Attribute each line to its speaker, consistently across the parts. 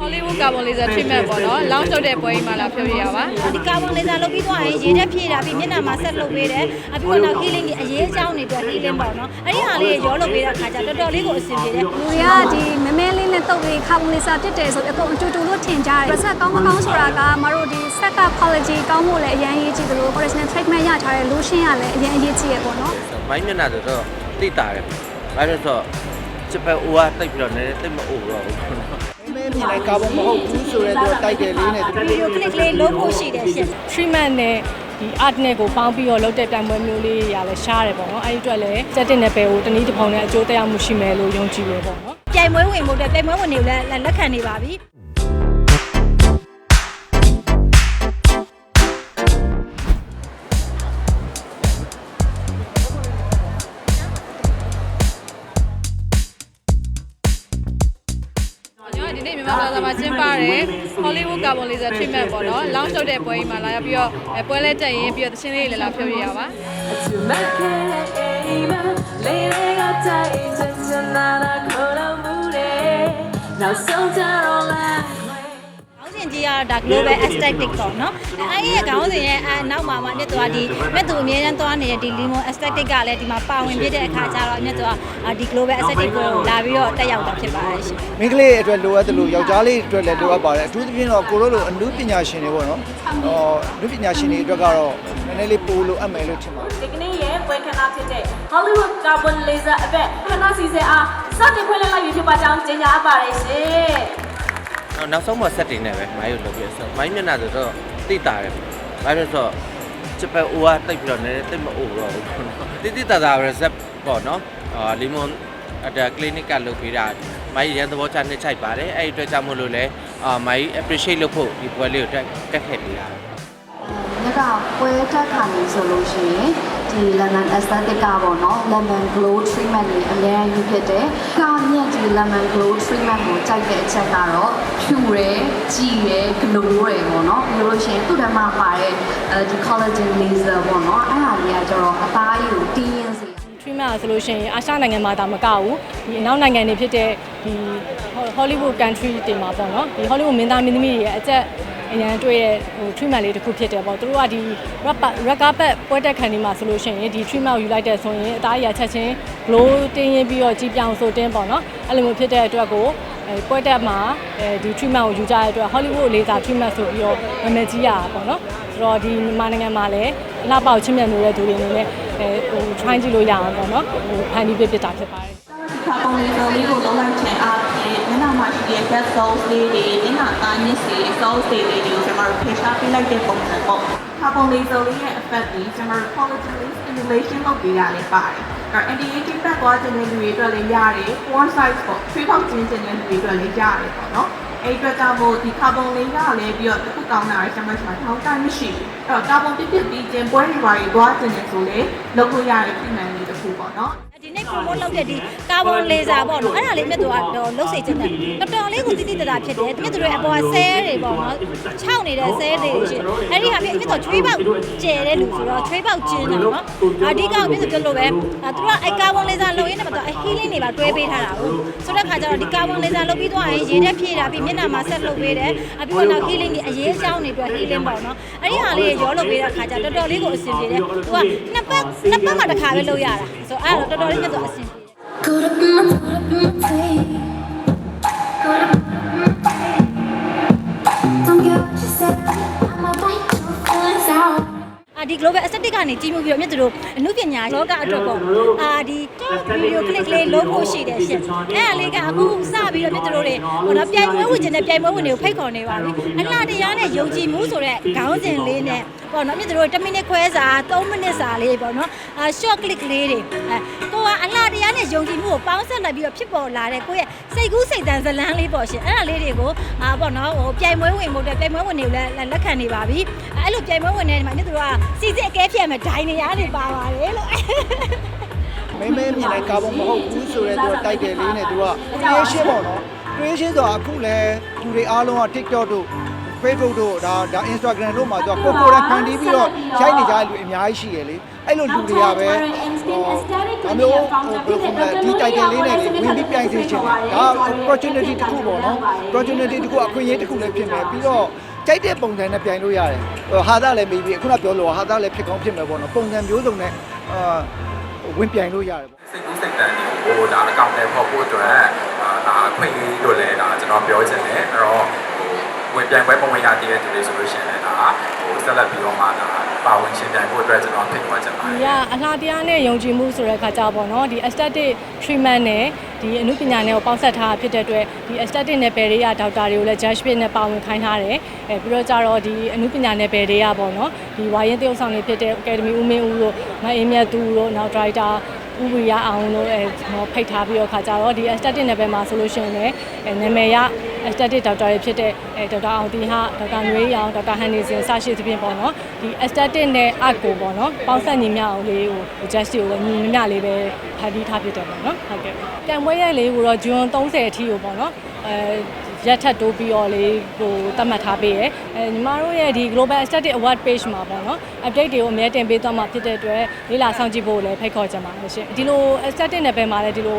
Speaker 1: ဟောလိဝုဒ်ကာဗွန်လေဆာထရီမန့်ပေါ့နော်လောင်းထုတ်တဲ့ပွဲကြီးမှာလာပြောပြရပါ
Speaker 2: ဒီကာဗွန်လေဆာလုပ်ပြီးသွားရင်ရေတက်ဖြည့်တာပြီးမျက်နှာမှာဆက်လုပ်ပေးတယ်အပြီးတော့ healing ကြီးအရေးအကြောင်းတွေအတွက် healing ပေါ့နော်အဲ့ဒီဟာလေးရောလုပ်ပေးတဲ့အခါကျတော်တော်လေးကိုအဆင်ပြေတယ်
Speaker 3: လူတွေကဒီမဲမဲလေးနဲ့တုပ်ပြီးကာဗွန်လေဆာတစ်တယ်ဆိုအကုန်အတူတူလို့ထင်ကြတယ်။ reset ကောင်းမကောင်းဆိုတာကမတို့ဒီဆက်က quality ကောင်းဖို့လည်းအရင်အရေးကြီးသလို original treatment ရထားတဲ့ lotion ကလည်းအရင်အရေးကြီးရပေါ့နော်။
Speaker 4: မိုင်းမျက်နှာဆိုတော့တိတာတယ်ဘာဖြစ်လို့ဆိုတော့ချစ်ပဲအိုးကတိတ်ပြီးတော့နည်းနည်းတိတ်မအိုးတော့ဘူး
Speaker 5: မ င်းမြင်လိုက်ကာဗွန်မဟုတ်ဘူးဆိုတော့တိုက်တယ်လေးနဲ့သူ
Speaker 2: ဗီဒီယို clip လေးလုပ်ဖို့ရှိတယ်ရှင်
Speaker 6: treatment နဲ့ဒီ art နဲ့ကိုပေါင်းပြီးတော့လုပ်တဲ့ပြိုင်ပွဲမျိုးလေးရလဲရှားတယ်ပေါ့နော်အဲ့ဒီအတွက်လည်းစက်တင်တဲ့ဘယ်ကိုတနည်းတစ်ပုံနဲ့အကျိုးသက်ရောက်မှုရှိမယ်လို့ယုံကြည်ရပေါ့နော်
Speaker 2: ပြိုင်ပွဲဝင်ဖို့အတွက်ပြိုင်ပွဲဝင်တွေကိုလည်းလက်ခံနေပါပြီ
Speaker 1: န်တော်ဒီနေ့မြန်မာဘာသာမှာကျင်းပတဲ့ဟောလိဝုဒ်ကာဗွန်လေဆာထရီမန့်ပေါ့နော်လောင်းထုတ်တဲ့ပွဲကြီးမှာလာပြီးတော့ပွဲလဲတက်ရင်ပြီးတော့သချင်းလေးတွေလည်းလာပြောပြရပါ
Speaker 7: To make it even Leaving a day Just another cold mood Now so down like
Speaker 2: ခေါင်းစဉ်ကြီးကဒါ global aesthetic ပေါ့နော်အဲ့ဒီခေါင်းစဉ်ရဲ့အနောက်မှာမှမြတ်သူကဒီမြတ်သူအမြဲတမ်းသွားနေတဲ့ဒီ lemon aesthetic ကလည်းဒီမှာပါဝင်ပြတဲ့အခါကျတော့မြတ်သူကဒီ global aesthetic ကိုလာပြီးတော့တက်ရောက်တာဖြစ်ပါတယ်ရှင်
Speaker 5: မင်းကလေးအတွက်လိုအပ်တယ်လို့ယောက်ျားလေးအတွက်လည်းလိုအပ်ပါတယ်အထူးသဖြင့်တော့ကိုတို့လိုအမှုပညာရှင်တွေပေါ့နော်ဟောအမှုပညာရှင်တွေအတွက်ကတော့နည်းနည်းလေးပိုလိုအပ်မယ်လို့ထင်ပါတယ်
Speaker 7: ဒီကနေ့ရဲ့ပွဲခဏဖြစ်တဲ့ Hollywood Carbon Laser အပတ်ခဏစီစဉ်အားစတင်ဖွင့်လှစ်လိုက်ပြီဖြစ်ပါကြောင်းကြေညာအပ်ပါတယ်ရှင်
Speaker 4: တော့ နောက်ဆုံးမှဆက်တင်နေပဲမိုင်းကိုလုပ်ပြီးဆိုမိုင်းမျက်နှာဆိုတော့တိတာတယ်ဘာဖြစ်လို့ဆိုတော့ချစ်ပဲအိုးကတိတ်ပြီးတော့နည်းနည်းတိတ်မအိုးတော့ဘူးတိတိတာတာ reset ပေါ့နော်အာလီမွန်အတာ clinic ကလုပ်ပေးတာမိုင်းရန်သဘောချနှစ်ချိုက်ပါတယ်အဲ့ဒီအတွက်ကြောင့်မို့လို့လဲအာမိုင်း appreciate လုပ်ဖို့ဒီပွဲလေးကိုတက်တက်ခဲ့ပေးတာ
Speaker 8: ညကပွဲတက်ခါနေဆိုလို့ရှိရင် ဒီ lemon aesthetic ကပေါ့နော် lemon glow treatment တွေအများကြီးဖြစ်တယ်။ကာမြက်ဒီ lemon glow treatment ကိုကြိုက်တဲ့အချက်ကတော့ဖြူရယ်ကြည်ရယ် glow ရယ်ပေါ့နော်ပြီးလို့ရှိရင်သူ့ဓမ္မပါတဲ့အဲဒီ collagen laser ပေါ့နော်အဲ့ဒါကြီးကကျတော့အသားကြီးကိုတင်းရင်စေ
Speaker 6: treatment ဆိုလို့ရှိရင်အာရှနိုင်ငံမှာဒါမကဘူးဒီအနောက်နိုင်ငံတွေဖြစ်တဲ့ဒီ Hollywood country တွေမှာပေါ့နော်ဒီ Hollywood မင်းသားမင်းသမီးတွေရဲ့အသက် အရန်တွေ့ရဲ့ဟို treatment လေးတစ်ခုဖြစ်တယ်ပေါ့သူတို့ကဒီ red carpet ပွဲတက်ခံနေမှာဆိုလို့ရှိရင်ဒီ treatment ကိုယူလိုက်တဲ့ဆိုရင်အသားအရချက်ချင်း glow တင်းရင်ပြီးတော့ကြည်ပြောင်ဆိုတင်းပေါ့နော်အဲ့လိုမျိုးဖြစ်တဲ့အတွက်ကိုအဲပွဲတက်မှာအဲဒီ treatment ကိုယူကြတဲ့အတွက် Hollywood လေးစား treatment ဆိုပြီးတော့နာမည်ကြီးရတာပေါ့နော်ဆိုတော့ဒီမြန်မာနိုင်ငံမှာလည်းအလှပေါက်ချင်းမြတ်နေတဲ့သူတွေအနေနဲ့အဲဟို try ကြည့်လို့ရအောင်ပေါ့နော်ဟိုဖန်ပြီးပြပြတာဖြစ်ပါတယ်
Speaker 9: ဒီခါပုံလေးစုံလေးကိုလုံးလိုက်ခြင်းအား ဖြင့်မျက်နှာမှာရှိတဲ့ dead cells လေးတွေမျက်နှာသားညစ်စီ cells တွေလေးတွေကိုကျွန်တော်တို့ဖေရှားပေးလိုက်တဲ့ပုံစံပေါ့ခါပုံလေးစုံလေးရဲ့ effect ကြီးကျွန်တော်တို့ collagen stimulation လုပ်ပေးတာလေးပါတယ်အဲ anti aging ဘက်သွားခြင်းတဲ့လူတွေအတွက်လည်းရတယ် one size ပေါ့ထွေးပေါက်ခြင်းခြင်းတဲ့လူတွေအတွက်လည်းရတယ်ပေါ့နော်အဲ့အတွက်ကြောင့်မို့ဒီကာဗွန်လေးကလည်းပြီးတော့တစ်ခုကောင်းတာကျွန်တော်တို့မှာထောင်းတိုင်းမရှိဘူးအဲ့တော့ကာဗွန်ပြစ်ပြစ်ပြီးကျင်ပွဲတွေပါတွေသွားခြင်းနဲ့ဆိုလေလုပ်လို့ရတဲ့ treatment လေးတစ်ခုပေါ့နော်
Speaker 2: ဒီနေ့ promote လုပ်တဲ့ဒီကာဗွန်လေဆာပေါ့နော်အဲ့ဒါလေးမြတ်သူကတော့လုတ်စေချင်တယ်တော်တော်လေးကိုတိတိတတာဖြစ်တယ်မြတ်သူတို့အပေါ်ကဆဲတွေပေါ့နော်ခြောက်နေတဲ့ဆဲတွေရှင်အဲ့ဒီဟာမြတ်သူချွေးပေါက်ကျဲတဲ့လူဆိုတော့ချွေးပေါက်ကျင်းတယ်နော်အဓိကမြတ်သူပြောလို့ပဲသူကအဲ့ကာဗွန်လေဆာလုပ်ရင်းနဲ့တော့ healing တွေပါတွဲပေးထားတာကိုဆိုတဲ့ခါကျတော့ဒီကာဗွန်လေဆာလုပ်ပြီးသွားရင်ရေတက်ဖြည့်တာပြီးမျက်နှာမှာဆက်လုပ်ပေးတယ်အပြီးတော့ healing တွေအရေးအကြောင်းတွေအတွက် healing ပေါ့နော်အဲ့ဒီဟာလေးရောလုပ်ပေးတဲ့ခါကျတော်တော်လေးကိုအဆင်ပြေတယ်သူကနှစ်ပတ်နှစ်ပတ်မှတစ်ခါပဲလုပ်ရတာဆိုအဲ့တော့တော်တော်လေးမြတ်သူအဆင်ပြေ
Speaker 7: Caught up in my, caught up in my face. Caught up in my face. Don't care what you say. I'ma bite your feelings out.
Speaker 2: အာဒီ global aesthetic ကနေကြီးမှုပြီးတော့မြတ်သူတို့အမှုပညာလောကအတွက်ပေါ့အာဒီဗီဒီယို clip လေးလုပ်ဖို့ရှိတယ်ရှင်အဲ့ဒါလေးကအခုစပြီးတော့မြတ်သူတို့တွေဟိုတော့ပြိုင်ပွဲဝင်ခြင်းနဲ့ပြိုင်ပွဲဝင်တွေကိုဖိတ်ခေါ်နေပါပြီအလှတရားနဲ့ယုံကြည်မှုဆိုတဲ့ခေါင်းစဉ်လေးနဲ့ ပေါ့နော်မြတ်သူတို့10မိနစ်ခွဲစာ3မိနစ်စာလေးပေါ့နော်အာ short clip လေးတွေအဲကိုကအလှတရားနဲ့ယုံကြည်မှုကိုပေါင်းစပ်လိုက်ပြီးတော့ဖြစ်ပေါ်လာတဲ့ကိုယ့်ရဲ့စိတ်ကူးစိတ်တန်ဇလန်းလေးပေါ့ရှင်အဲ့ဒါလေးတွေကိုအာပေါ့နော်ဟိုပြိုင်ပွဲဝင်ဖို့အတွက်ပြိုင်ပွဲဝင်တွေကိုလည်းလက်ခံနေပါပြီအဲ့လိုပြိုင်ပွဲဝင်နေတယ်မှာမြတ်သူတို့ကစီစစ်အကဲဖြတ်မယ်ဒိုင်နေရနေပါပါတယ်လို့
Speaker 5: မင်းမင်းမြင်လိုက်ကာဗွန်မဟုတ်ဘူးဆိုတော့သူကတိုက်တယ်လေးနဲ့သူက creation ပေါ့နော် creation ဆိုတာအခုလဲလူတွေအားလုံးက TikTok တို့ Facebook တို့ဒါဒါ Instagram တို့မှာသူကကိုကိုယ်တိုင်ဖန်တီးပြီးတော့ရိုက်နေကြတဲ့လူအများကြီးရှိရလေအဲ့လိုလူတွေကပဲဒါမျိုးဟိုဘယ်လိုလဲဒီ title လေးနဲ့ဝင်ပြီးပြိုင်စေချင်တယ်ဒါ opportunity တစ်ခုပေါ့နော် opportunity တစ်ခုအခွင့်အရေးတစ်ခုလည်းဖြစ်မယ်ပြီးတော့ကြိုက်တဲ့ပုံစံနဲ့ပြိုင်လို့ရတယ်ဟိုဟာသားလည်းမေးပြီးခုနပြောလို့ဟာသားလည်းဖြစ်ကောင်းဖြစ်မယ်ပေါ့နော်ပုံစံမျိုးစုံနဲ့အာဝင်ပြိုင်လို့ရတယ်ပေါ့
Speaker 10: စိတ်ကူးစိတ်တန်တွေကိုဒါအကောင့်ထဲပေါ်ဖို့အတွက်အာဒါအခွင့်အရေးလို့လည်းဒါကျွန်တော်ပြောချင်တယ်အဲ့တော့ဟို ဝင်ပြိုင်ပွဲပုံဝင်ရတည်တဲ့သူတွေဆိုလို့ရှိရင်လည်းဒါဟိုဆက်လက်ပြီးတော့မှဒါပါဝင်ရှင်ပြိုင်ဖို့အတွက်ကျွန်တော်ဖိတ်ခေါ်ချင်ပါတ
Speaker 6: ဒီ
Speaker 10: ယ်
Speaker 6: ကအလှတရားနဲ့ယုံကြည်မှုဆိုတဲ့ခါကြပေါ့နော်ဒီ aesthetic treatment နဲ့ဒီအမှုပညာနဲ့ကိုပေါင်းစပ်ထားတာဖြစ်တဲ့အတွက်ဒီ aesthetic နယ်ပယ်တွေကဒေါက်တာတွေကိုလည်း judge ဖြစ်နဲ့ပါဝင်ခိုင်းထားတယ်အဲပြီးတော့ကြတော့ဒီအမှုပညာနယ်ပယ်တွေကပေါ့နော်ဒီဝါရင်တရုပ်ဆောင်တွေဖြစ်တဲ့ Academy ဦးမင်းဦးတို့မအေးမြတ်သူတို့နောက် director ဥပရိယအောင်တို့အဲဟောဖိတ်ထားပြီးတော့ခါကြတော့ဒီ aesthetic နယ်ပယ်မှာဆိုလို့ရှိရင်လည်းအဲနာမည်ရ aesthetic doctor တွေဖြစ်တဲ့အဲဒေါက်တာအောင်တီဟာဒေါက်တာနွေးရောင်ဒေါက်တာဟန်နေစင်စရှိသဖြင့်ပေါ့နော်ဒီ aesthetic နဲ့ art ကိုပေါ့နော်ပေါင်းစပ်ညီမျှအောင်လေးကို just ကိုလည်းညီမျှလေးပဲဖန်တီးထားဖြစ်တယ်ပေါ့နော်ဟုတ်ကဲ့ပြန်ပွဲရက်လေးကိုတော့ June 30အထိကိုပေါ့နော်အဲ ရက်ထပ်တိုးပြီးတော့လေးဟိုသတ်မှတ်ထားပေးရယ်အဲညီမတို့ရဲ့ဒီ Global Aesthetic Award page မှာပေါ့နော် update တွေကိုအများတင်ပေးသွားမှာဖြစ်တဲ့အတွက်လေးလာဆောင်ကြည့်ဖို့လည်းဖိတ်ခေါ်ချင်ပါတယ်ရှင်ဒီလို aesthetic နဲ့ပဲမှာလည်းဒီလို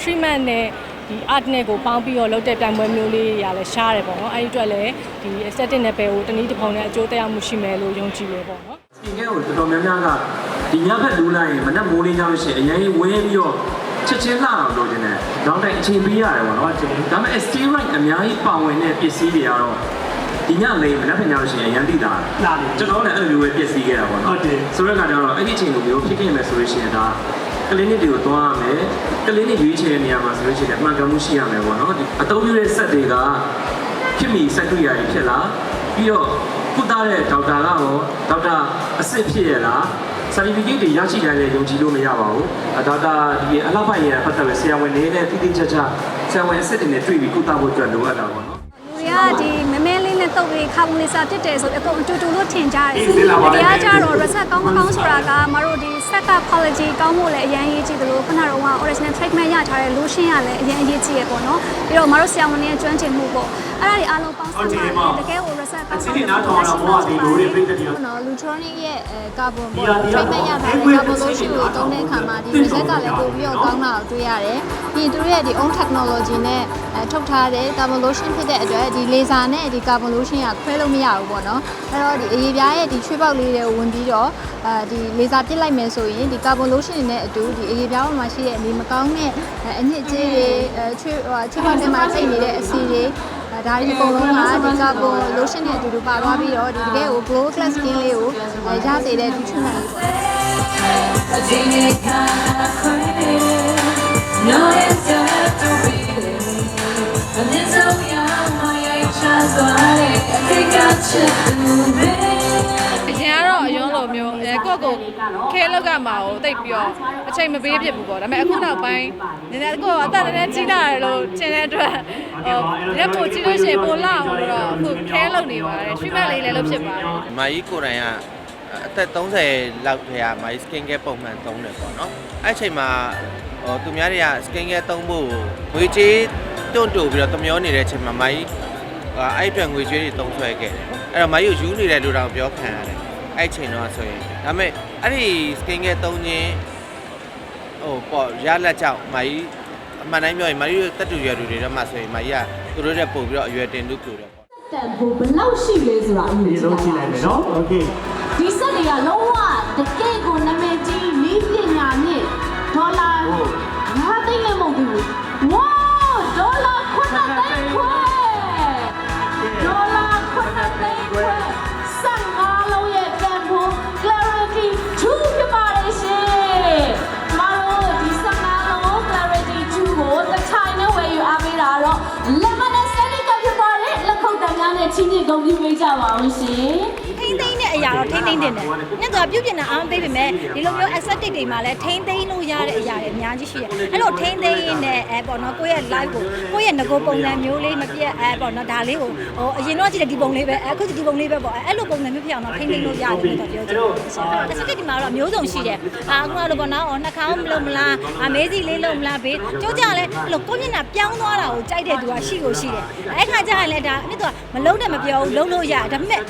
Speaker 6: treatment နဲ့ဒီ art နဲ့ကိုပေါင်းပြီးတော့လုပ်တဲ့ပြိုင်ပွဲမျိုးလေးရလည်းရှားတယ်ပေါ့နော်အဲဒီအတွက်လည်းဒီ aesthetic နဲ့ပဲကိုတနည်းတစ်ပုံနဲ့အကျိုးသက်ရောက်မှုရှိမယ်လို့ယုံကြည်ရပေါ့နော်။
Speaker 11: ဒီကဲကိုတော်တော်များများကဒီညဘက်လူလိုက်ရင်မနဲ့မိုးလေးကြောင်းရှင်အရင်ဝင်းပြီးတော့ ချက်ချင်းလာအောင်လုပ်နေတယ်။နောက်တိုင်းအချိန်ပေးရတယ်ပေါ့နော်။ဒါပေမဲ့ stay right အများကြီးပါဝင်တဲ့ပစ္စည်းတွေကတော့ဒီညလေးမနဲ့ဖင်ကြောင်းရှင်အရင်သိတာ။လာတယ်ကျွန်တော်လည်းအဲ့လိုမျိုးပဲပစ္စည်းခဲ့တာပေါ့နော်။ဟုတ်တယ်။ဆိုတော့ကတော့အဲ့ဒီအချိန်ကိုမျိုးဖြစ်ခဲ့မယ်ဆိုလို့ရှိရင်ဒါကလင်းနစ်တွေကိုသွားရမယ်။ကလင်းနစ်ရွေးချယ်တဲ့နေရာမှာဆိုလို့ရှိရင်အမှန်ကန်မှုရှိရမယ်ပေါ့နော်။ဒီအသုံးပြုတဲ့ set တွေကဖြစ်မိစက်တွေ့ရည်ဖြစ်လားပြီးတော့ကုသတဲ့ဒေါက်တာကရောဒေါက်တာအစ်စ်ဖြစ်ရလား certificate တွေရရှိတယ်လည်းယုံကြည်လို့မရပါဘူးအဒေါက်တာဒီအလှပိုင်ရပတ်သက်ပြီးဆရာဝန်တွေနဲ့တိတိကျကျဆရာဝန်အစ်စ်တွေနဲ့တွေ့ပြီးကုသဖို့အတွက်လိုအပ်တာပေါ့နော်
Speaker 3: လူရဒီမမဲလေးနဲ့တုပ်ပြီးခါဘွန်လေးစာဖြစ်တယ်ဆိုအကုန်အတူတူလို့ထင်ကြတယ်။တရားကြတော့ reset ကောင်းမကောင်းဆိုတာကမတို့ဒီ set up quality ကောင်းဖို့လည်းအရင်အရေးကြီးတယ်လို့ခုနကတော့ original treatment ရထားတဲ့ lotion ကလည်းအရင်အရေးကြီးရပေါ့နော်။ပြီးတော့မတို့ဆရာဝန်တွေရဲ့ကျွမ်းကျင်မှုပေါ့။အဲ့ဒါတွေအားလုံးပေါင်းစပ်ပါတယ်တကယ်ကို reset ကောင်းကောင်းနားထောင်ရမှာဒီလိုတွေပြည့်တဲ့
Speaker 8: နော် Lutronic ရဲ့အဲကာဗွန်ပေါ့ treatment ရထားတဲ့ကာဗွန် lotion ကိုသုံးတဲ့အခါမှာဒီ result ကလည်းပိုပြီးတော့ကောင်းတာကိုတွေ့ရတယ်။ပြီးရင်သူတို့ရဲ့ဒီ own technology နဲ့အဲထုတ်ထားတဲ့ကာဗွန် lotion ဖြစ်တဲ့အတွက်ဒီ laser နဲ့ဒီကာဗွန် lotion ကခွဲလို့မရဘူးပေါ့နော်။အဲ့တော့ဒီအရေးပြားရဲ့ဒီချွေးပေါက်လေးတွေကိုဝင်ပြီးတော့အဲဒီ laser ပစ်လိုက်မယ်ဆိုရင်ဒီကာဗွန် lotion တွေနဲ့အတူဒီအရေးပြားပေါ်မှာရှိတဲ့အနေမကောင်းတဲ့အညစ်အကြေးတွေအဲချွေးဟိုချွေးပေါက်ထဲမှာစိတ်နေတဲ့အဆီတွေအဲဒါဒီပုံလုံးကဒီကာဗွန် lotion နဲ့အတူတူပါသွားပြီးတော့ဒီတကယ်ကို glow glass skin လေးကိုအဲရစေတဲ့ဒီ treatment လေးပေါ့
Speaker 1: အ ကိုယ့်ကိုခဲလောက်ကမှာကိုတိတ်ပြီးတော့အချိန်မပေးဖြစ်ဘူးပေါ့ဒါပေမဲ့အခုနောက်ပိုင်းနည်းနည်းကိုယ့်အသက်နည်းနည်းကြီးလာတယ်လို့ထင်တဲ့အတွက်ဟိုရက်ပိုကြီးလို့ရှိရင်ပိုလာအောင်လို့တော့အခုခဲလောက်နေပါတယ်ရွှေမက်လေးလည်းလုပ်ဖြစ်ပါတယ်
Speaker 4: မာကြီးကိုယ်တိုင်ကအသက်30လောက်ထဲကမာကြီး skin care ပုံမှန်သုံးတယ်ပေါ့နော်အဲ့အချိန်မှာဟိုသူများတွေက skin care သုံးဖို့ငွေကြေးတွန့်တူပြီးတော့တမျောနေတဲ့အချိန်မှာမာကြီးအဲ့အတွက်ငွေကြေးတွေသုံးဆွဲခဲ့တယ်အဲ့တော့မာကြီးကိုယူနေတယ်လို့တော့ပြောခံရတယ်အဲ့အချိန်တော့ဆိုရင် ဒါပေမဲ့အဲ့ဒီ skin care သုံးခြင်းဟိုပေါ့ရလက်ကြောင့်မာကြီးအမှန်တိုင်းပြောရင်မာကြီးတို့တက်တူရွယ်တူတွေတော့မှဆိုရင်မာကြီးကသူတို့တဲ့ပုံပြီးတော့အရွယ်တင်လူပြူတယ်ပေါ့
Speaker 12: တန်ဖို့ဘယ်လောက်ရှိလဲဆိုတာအရင်ဆုံးကြည့်လိုက်မယ်နော်โอเคဒီစက်တွေကလုံးဝတကယ့်ကိုနာမည်ကြီးနည်းပညာမြင့်ဒေါ်လာငါသိလည်းမဟုတ်ဘူးဝါဒေါ်လာခွန်းသိန်းခွဲဒေါ်လာခွန်းသိန်းခွဲ နဲ့ချင်းချင်းဂု ဏ်ပြုပေးကြပါအောင်ရှင်
Speaker 2: ထိမ့်သိမ့်တဲ့အရာတော့ထိမ့်သိမ့်တင်တယ်။ညကပြုတ်ပြင်တာအားမပေးပေမဲ့ဒီလိုမျိုး aesthetic တွေမှာလည်းထိမ့်သိမ့်လို့ရတဲ့အရာတွေအများကြီးရှိတယ်။အဲ့လိုထိမ့်သိမ့်ရင်းနဲ့အဲပေါ့နော်ကိုယ့်ရဲ့ live ကိုကိုယ့်ရဲ့ငကိုပုံစံမျိုးလေးမပြတ်အဲပေါ့နော်ဒါလေးကိုဟိုအရင်တော့ကြည့်တဲ့ဒီပုံလေးပဲအခုဒီပုံလေးပဲပေါ့အဲ့လိုပုံစံမျိုးဖြစ်အောင်တော့ထိမ့်သိမ့်လို့ရတယ်လို့ပြောချင်တယ်။ aesthetic ဒီမှာတော့မျိုးစုံရှိတယ်။အာအခုကတော့ပေါ့နော်နှာခေါင်းမလုံးမလားအမေးစီလေးလုံးမလားဘေးကျိုးကြလဲအဲ့လိုကိုမျက်နှာပြောင်းသွားတာကိုကြိုက်တဲ့သူကရှိကိုရှိတယ်။အဲ့ခါကျရင်လည်းဒါအဲ့တော့မလုံးနဲ့မပြောဘူးလုံးလို့ရတယ်ဒါပေမဲ့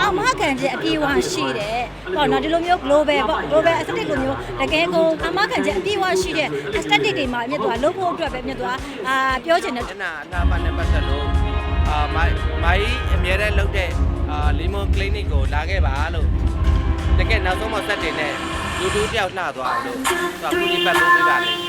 Speaker 2: အာမခံချက်အပြည့်အဝရှိတယ်ပေါ့နော်ဒီလိုမျိုး global ပေါ့ global aesthetic လိုမျိုးတကယ်ကိုအမခံချက်အပြည့်အဝရှိတဲ့ aesthetic တွေမှာမြတ်သွားလုပ်ဖို့အတွက်ပဲမြတ်သွားအာပြောချင်တယ်
Speaker 4: ညနာအနာပါနဲ့ပတ်သက်လို့အာမိုင်းမိုင်းအမြဲတမ်းလုပ်တဲ့အာလီမွန်ကလနစ်ကိုလာခဲ့ပါလို့တကယ်နောက်ဆုံးမှဆက်တင်တဲ့လူတူတယောက်လှသွားအောင်လို့သူကပူဒီပတ်လို့ပြပါလေ